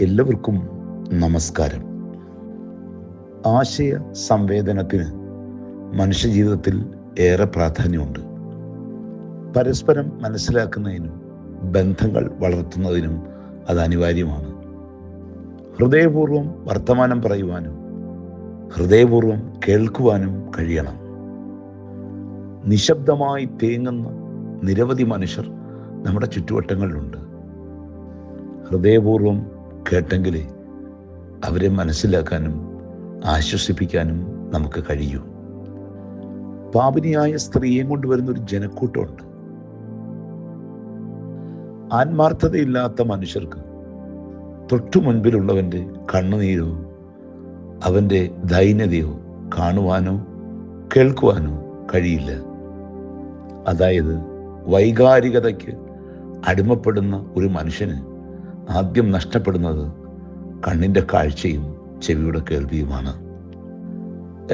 എല്ലാവർക്കും നമസ്കാരം. ആശയ സംവേദനത്തിന് മനുഷ്യജീവിതത്തിൽ ഏറെ പ്രാധാന്യമുണ്ട്. പരസ്പരം മനസ്സിലാക്കുന്നതിനും ബന്ധങ്ങൾ വളർത്തുന്നതിനും അത് അനിവാര്യമാണ്. ഹൃദയപൂർവം വർത്തമാനം പറയുവാനും ഹൃദയപൂർവം കേൾക്കുവാനും കഴിയണം. നിശബ്ദമായി തേങ്ങുന്ന നിരവധി മനുഷ്യർ നമ്മുടെ ചുറ്റുവട്ടങ്ങളിലുണ്ട്. ഹൃദയപൂർവം കേട്ടെങ്കിലേ അവരെ മനസ്സിലാക്കാനും ആശ്വസിപ്പിക്കാനും നമുക്ക് കഴിയൂ. പാപിനിയായ സ്ത്രീയെ കൊണ്ടുവരുന്ന ഒരു ജനക്കൂട്ടമുണ്ട്. ആത്മാർത്ഥതയില്ലാത്ത മനുഷ്യർക്ക് തൊട്ടു മുൻപിലുള്ളവന്റെ കണ്ണുനീരോ അവന്റെ ദൈന്യതയോ കാണുവാനോ കേൾക്കുവാനോ കഴിയില്ല. അതായത് വൈകാരികതയ്ക്ക് അടിമപ്പെടുന്ന ഒരു മനുഷ്യന് ആദ്യം നഷ്ടപ്പെടുന്നത് കണ്ണിന്റെ കാഴ്ചയും ചെവിയുടെ കേൾവിയുമാണ്.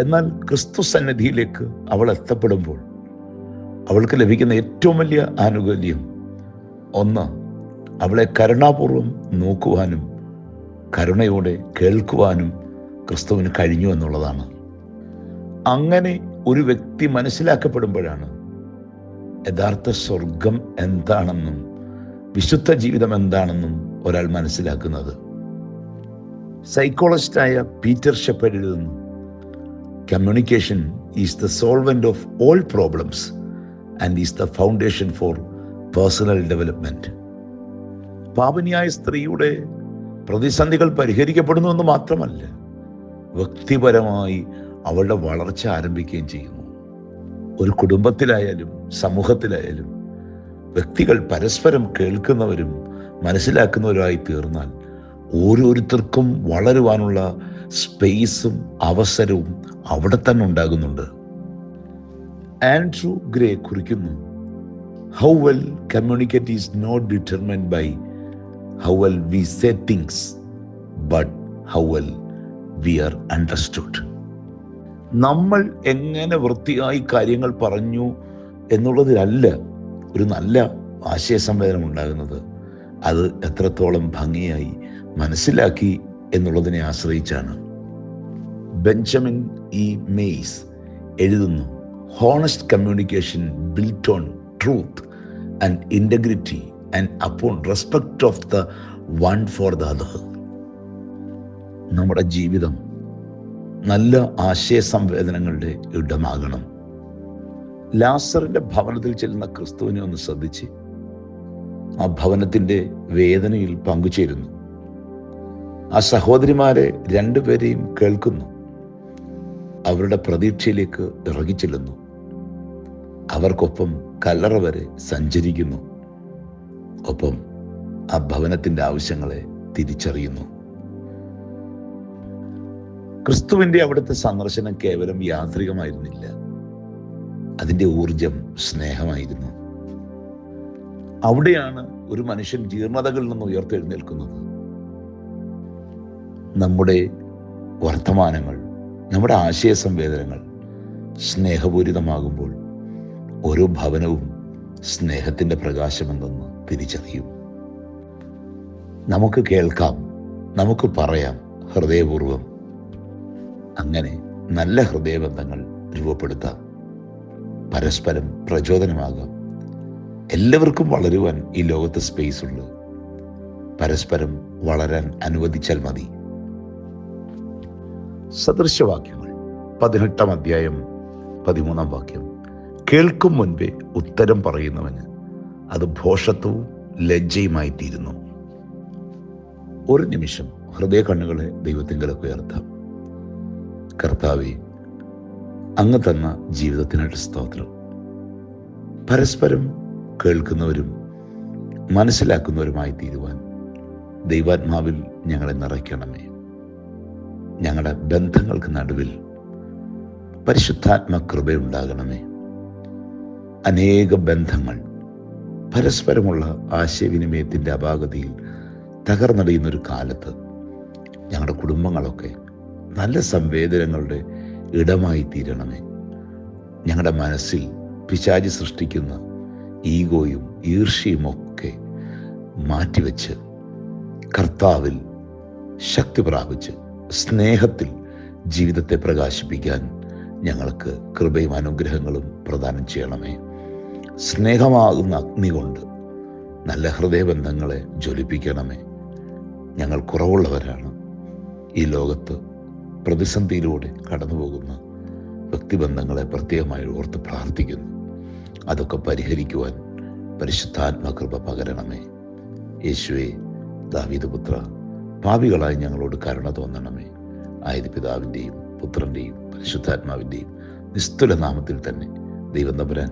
എന്നാൽ ക്രിസ്തു സന്നിധിയിലേക്ക് അവൾ എത്തപ്പെടുമ്പോൾ അവൾക്ക് ലഭിക്കുന്ന ഏറ്റവും വലിയ ആനുകൂല്യം ഒന്ന് അവളെ കരുണാപൂർവം നോക്കുവാനും കരുണയോടെ കേൾക്കുവാനും ക്രിസ്തുവിന് കഴിഞ്ഞു എന്നുള്ളതാണ്. അങ്ങനെ ഒരു വ്യക്തി മനസ്സിലാക്കപ്പെടുമ്പോഴാണ് യഥാർത്ഥ സ്വർഗം എന്താണെന്നും വിശുദ്ധ ജീവിതം എന്താണെന്നും ഒരാൾ മനസ്സിലാക്കുന്നത്. സൈക്കോളജിസ്റ്റായ പീറ്റർ ഷെപ്പഡിൽ നിന്നും communication is the solvent of all problems and is the foundation for personal development പാപനിയായ സ്ത്രീയുടെ പ്രതിസന്ധികൾ പരിഹരിക്കപ്പെടുന്നു എന്ന് മാത്രമല്ല വ്യക്തിപരമായി അവളുടെ വളർച്ച ആരംഭിക്കുകയും ചെയ്യുന്നു. ഒരു കുടുംബത്തിലായാലും സമൂഹത്തിലായാലും വ്യക്തികൾ പരസ്പരം കേൾക്കുന്നവരും മനസ്സിലാക്കുന്നവരുമായി തീർന്നാൽ ഓരോരുത്തർക്കും വളരുവാനുള്ള സ്പേസും അവസരവും അവിടെ തന്നെ ഉണ്ടാകുന്നുണ്ട്. ആൻഡ്രൂ ഗ്രേ കുറിക്കുന്നു how well communicate is not determined by how well we say things but how well we are understood നമ്മൾ എങ്ങനെ വൃത്തിയായി കാര്യങ്ങൾ പറഞ്ഞു എന്നുള്ളതിലല്ല ഒരു നല്ല ആശയസംവേദനം ഉണ്ടാകുന്നത്. അത് എത്രത്തോളം ഭംഗിയായി മനസ്സിലാക്കി എന്നുള്ളതിനെ ആശ്രയിച്ചാണ്. ബെഞ്ചമിൻ ഇ മെയ്സ് എഴുതുന്നു honest communication built on truth and integrity and upon respect of the one for the other നമ്മുടെ ജീവിതം നല്ല ആശയ സംവേദനങ്ങളുടെ ഇടമാകണം. ലാസറിന്റെ ഭവനത്തിൽ ചെല്ലുന്ന ക്രിസ്തുവിനെ ഒന്ന് ശ്രദ്ധിച്ച് ആ ഭവനത്തിന്റെ വേദനയിൽ പങ്കുചേരുന്നു. ആ സഹോദരിമാരെ രണ്ടുപേരെയും കേൾക്കുന്നു. അവരുടെ പ്രതീക്ഷയിലേക്ക് ഇറങ്ങിച്ചെല്ലുന്നു. അവർക്കൊപ്പം കല്ലറ വരെ സഞ്ചരിക്കുന്നു. ഒപ്പം ആ ഭവനത്തിന്റെ ആവശ്യങ്ങളെ തിരിച്ചറിയുന്നു. ക്രിസ്തുവിന്റെ അവിടുത്തെ സന്ദർശനം കേവലം യാന്ത്രികമായിരുന്നില്ല. അതിന്റെ ഊർജം സ്നേഹമായിരുന്നു. അവിടെയാണ് ഒരു മനുഷ്യൻ ജീർണതകളിൽ നിന്ന് ഉയർത്തെഴുന്നേൽക്കുന്നത്. നമ്മുടെ വർത്തമാനങ്ങൾ നമ്മുടെ ആശയ സംവേദനങ്ങൾ സ്നേഹപൂരിതമാകുമ്പോൾ ഓരോ ഭവനവും സ്നേഹത്തിന്റെ പ്രകാശമെന്തെന്ന് തിരിച്ചറിയും. നമുക്ക് കേൾക്കാം നമുക്ക് പറയാം ഹൃദയപൂർവം. അങ്ങനെ നല്ല ഹൃദയബന്ധങ്ങൾ രൂപപ്പെടുത്താം. പരസ്പരം പ്രചോദനമാകാം. എല്ലാവർക്കും വളരുവാൻ ഈ ലോകത്ത് സ്പേസ് ഉണ്ട്. പരസ്പരം വളരാൻ അനുവദിച്ചാൽ മതി. സദൃശവാക്യങ്ങൾ പതിനെട്ടാം അധ്യായം പതിമൂന്നാം വാക്യം. കേൾക്കും മുൻപേ ഉത്തരം പറയുന്നവന് അത് ഭോഷത്വവും ലജ്ജയുമായി തീരുന്നു ഒരു നിമിഷം ഹൃദയ കണ്ണുകളെ ദൈവത്തിങ്കലേക്ക് ഉയർത്താം. കർത്താവെ അങ്ങ് തന്ന ജീവിതത്തിനായിട്ട് സ്തോത്രം. പരസ്പരം കേൾക്കുന്നവരും മനസ്സിലാക്കുന്നവരുമായി തീരുവാൻ ദൈവാത്മാവിൽ ഞങ്ങളെ നിറയ്ക്കണമേ. ഞങ്ങളുടെ ബന്ധങ്ങൾക്ക് നടുവിൽ പരിശുദ്ധാത്മ കൃപയുണ്ടാകണമേ. അനേക ബന്ധങ്ങൾ പരസ്പരമുള്ള ആശയവിനിമയത്തിന്റെ അപാകതയിൽ തകർന്നടിയുന്നൊരു കാലത്ത് ഞങ്ങളുടെ കുടുംബങ്ങളൊക്കെ നല്ല സംവേദനങ്ങളുടെ ഇടമായി തീരണമേ ഞങ്ങളുടെ മനസ്സിൽ പിശാചി സൃഷ്ടിക്കുന്ന ഈഗോയും ഈർഷ്യയുമൊക്കെ മാറ്റിവെച്ച് കർത്താവിൽ ശക്തി പ്രാപിച്ച് സ്നേഹത്തിൽ ജീവിതത്തെ പ്രകാശിപ്പിക്കാൻ ഞങ്ങൾക്ക് കൃപയും അനുഗ്രഹങ്ങളും പ്രദാനം ചെയ്യണമേ. സ്നേഹമാകുന്ന അഗ്നി കൊണ്ട് നല്ല ഹൃദയബന്ധങ്ങളെ ജ്വലിപ്പിക്കണമേ. ഞങ്ങൾ കുറവുള്ളവരാണ്. ഈ ലോകത്ത് പ്രതിസന്ധിയിലൂടെ കടന്നു പോകുന്ന വ്യക്തിബന്ധങ്ങളെ പ്രത്യേകമായി ഓർത്ത് പ്രാർത്ഥിക്കുന്നു. അതൊക്കെ പരിഹരിക്കുവാൻ പരിശുദ്ധാത്മകൃപ പകരണമേ. യേശുവെ ദാവീദപുത്ര പാപികളായി ഞങ്ങളോട് കരുണ തോന്നണമേ. ആയത് പിതാവിന്റെയും പുത്രന്റെയും പരിശുദ്ധാത്മാവിന്റെയും നിസ്തുല നാമത്തിൽ തന്നെ ദൈവം തമ്പുരാൻ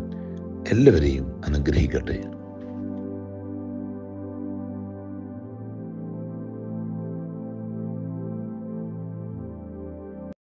എല്ലാവരെയും അനുഗ്രഹിക്കട്ടെ.